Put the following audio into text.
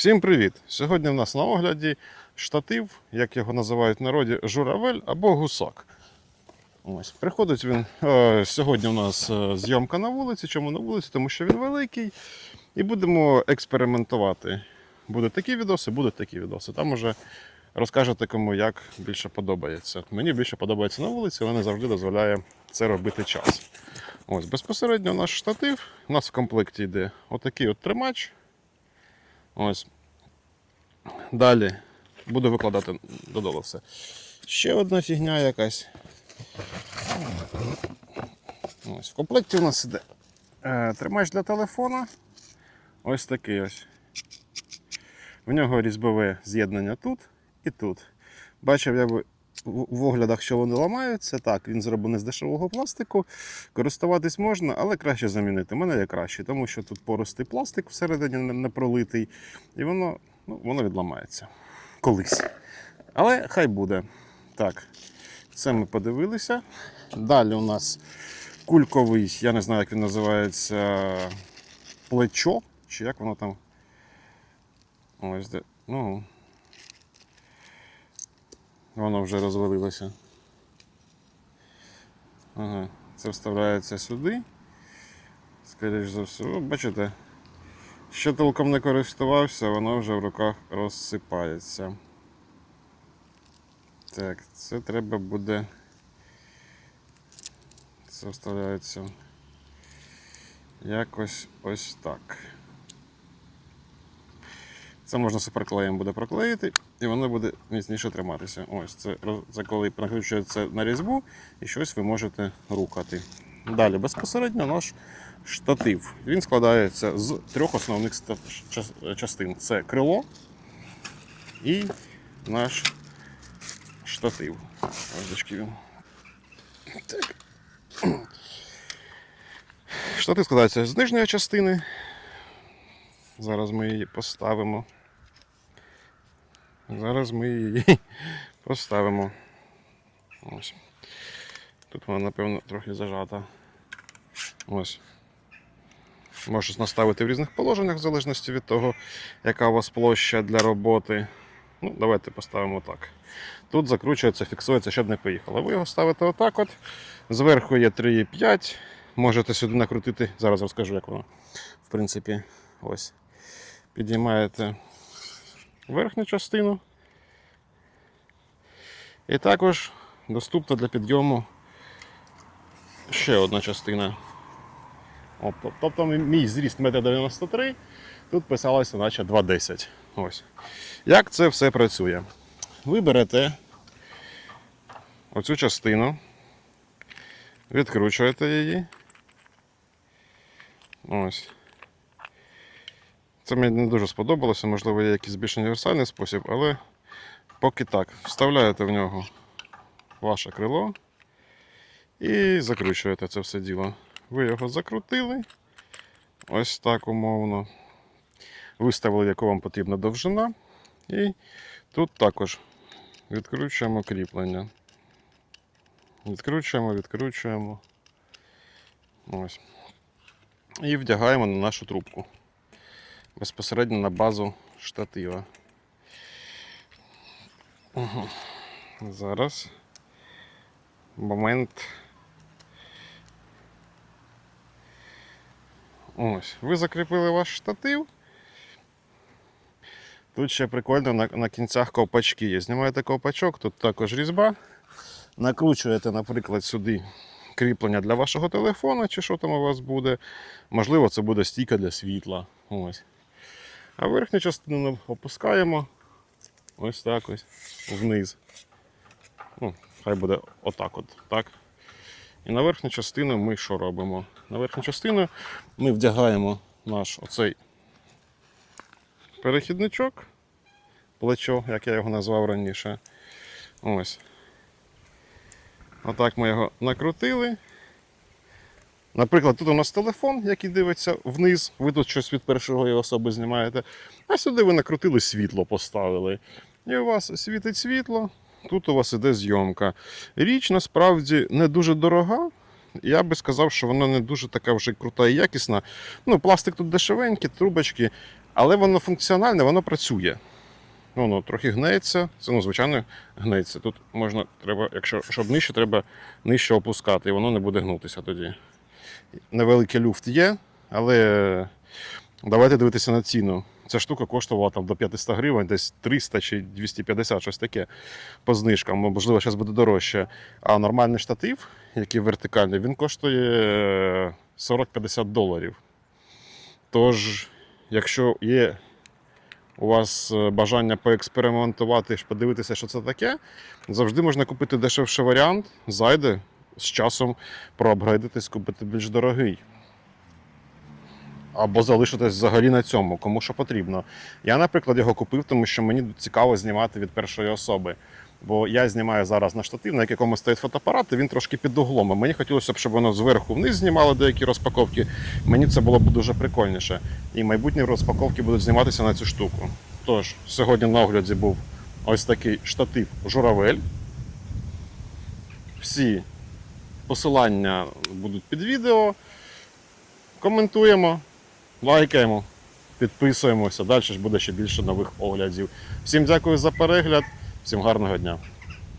Всім привіт! Сьогодні в нас на огляді штатив, як його називають в народі, журавель або гусак. Ось, приходить він. Е, сьогодні у нас е, зйомка на вулиці. Чому на вулиці? Тому що він великий. І будемо експериментувати. Будуть такі відоси, будуть такі відоси. Там уже розкажете кому як більше подобається. Мені більше подобається на вулиці, але не завжди дозволяє це робити час. Ось, безпосередньо наш штатив. У нас в комплекті йде отакий от тримач. Ось. Далі буду викладати додолу все. Ще одна фігня якась. Ось. В комплекті у нас іде е, тримач для телефона. Ось такий ось. В нього різьбове з'єднання тут і тут. Бачив я би в оглядах, що вони ламаються. Так, він зроблений з дешевого пластику. Користуватись можна, але краще замінити. У мене є краще, тому що тут поростий пластик всередині не пролитий, і воно, ну, воно відламається колись. Але хай буде. Так, це ми подивилися. Далі у нас кульковий, я не знаю, як він називається, плечо, чи як воно там. Ось де. Ну, воно вже розвалилося. Ага, це вставляється сюди. Скоріше за все, бачите, ще толком не користувався, воно вже в руках розсипається. Так, це треба буде. Це вставляється якось ось так. Це можна суперклеєм буде проклеїти, і воно буде міцніше триматися. Ось це, це коли накручується на різьбу і щось ви можете рухати. Далі безпосередньо наш штатив. Він складається з трьох основних частин: це крило і наш штатив. Так. Штатив складається з нижньої частини. Зараз ми її поставимо. Зараз ми її поставимо. Ось. Тут вона, напевно, трохи зажата. Ось. Можеш наставити в різних положеннях, в залежності від того, яка у вас площа для роботи. Ну, давайте поставимо так. Тут закручується, фіксується, щоб не поїхало. Ви його ставите отак от. Зверху є 3,5. Можете сюди накрутити. Зараз розкажу, як воно. В принципі, ось. Підіймаєте верхню частину. І також доступна для підйому ще одна частина. От, Тобто мій- зріст 1,93 м, тут писалося наче 2,10 Ось. Як це все працює? Ви берете оцю частину, відкручуєте її. Ось. Це мені не дуже сподобалося, можливо, є якийсь більш універсальний спосіб, але поки так. Вставляєте в нього ваше крило і закручуєте це все діло. Ви його закрутили. Ось так умовно. Виставили, яку вам потрібна довжина. І тут також відкручуємо кріплення. Відкручуємо, відкручуємо. Ось. І вдягаємо на нашу трубку. Безпосередньо на базу штатива. Угу. Зараз. Момент. Ось. Ви закріпили ваш штатив. Тут ще прикольно на, на кінцях ковпачки є. Знімаєте ковпачок, тут також різьба. Накручуєте, наприклад, сюди кріплення для вашого телефона, чи що там у вас буде. Можливо, це буде стійка для світла. Ось. А верхню частину опускаємо ось так ось вниз. Ну, хай буде отак от. Так. І на верхню частину ми що робимо? На верхню частину ми вдягаємо наш оцей перехідничок, плечо, як я його назвав раніше. Ось. Отак ми його накрутили. Наприклад, тут у нас телефон, який дивиться вниз, ви тут щось від першої особи знімаєте, а сюди ви накрутили світло, поставили. І у вас світить світло, тут у вас іде зйомка. Річ насправді не дуже дорога. Я би сказав, що вона не дуже така вже крута і якісна. Ну, пластик тут дешевенький, трубочки. Але воно функціональне, воно працює. Воно трохи гнеться, це ну, звичайно гнеться. Тут можна, треба, якщо щоб нижче, треба нижче опускати, і воно не буде гнутися тоді. Невеликий люфт є, але давайте дивитися на ціну. Ця штука коштувала там до 500 гривень, десь 300 чи 250, щось таке по знижкам. Можливо, зараз буде дорожче. А нормальний штатив, який вертикальний, він коштує е, 40-50 доларів. Тож, якщо є у вас е, бажання поекспериментувати, подивитися, що це таке, завжди можна купити дешевший варіант, зайде з часом проапгрейдитись, купити більш дорогий. Або залишитись взагалі на цьому, кому що потрібно. Я, наприклад, його купив, тому що мені цікаво знімати від першої особи. Бо я знімаю зараз на штатив, на якому стоїть фотоапарат, і він трошки під углом. І мені хотілося б, щоб воно зверху вниз знімало деякі розпаковки. Мені це було б дуже прикольніше. І майбутні розпаковки будуть зніматися на цю штуку. Тож, сьогодні на огляді був ось такий штатив журавель. Всі посилання будуть під відео. Коментуємо, лайкаємо, підписуємося. Далі ж буде ще більше нових оглядів. Всім дякую за перегляд, всім гарного дня.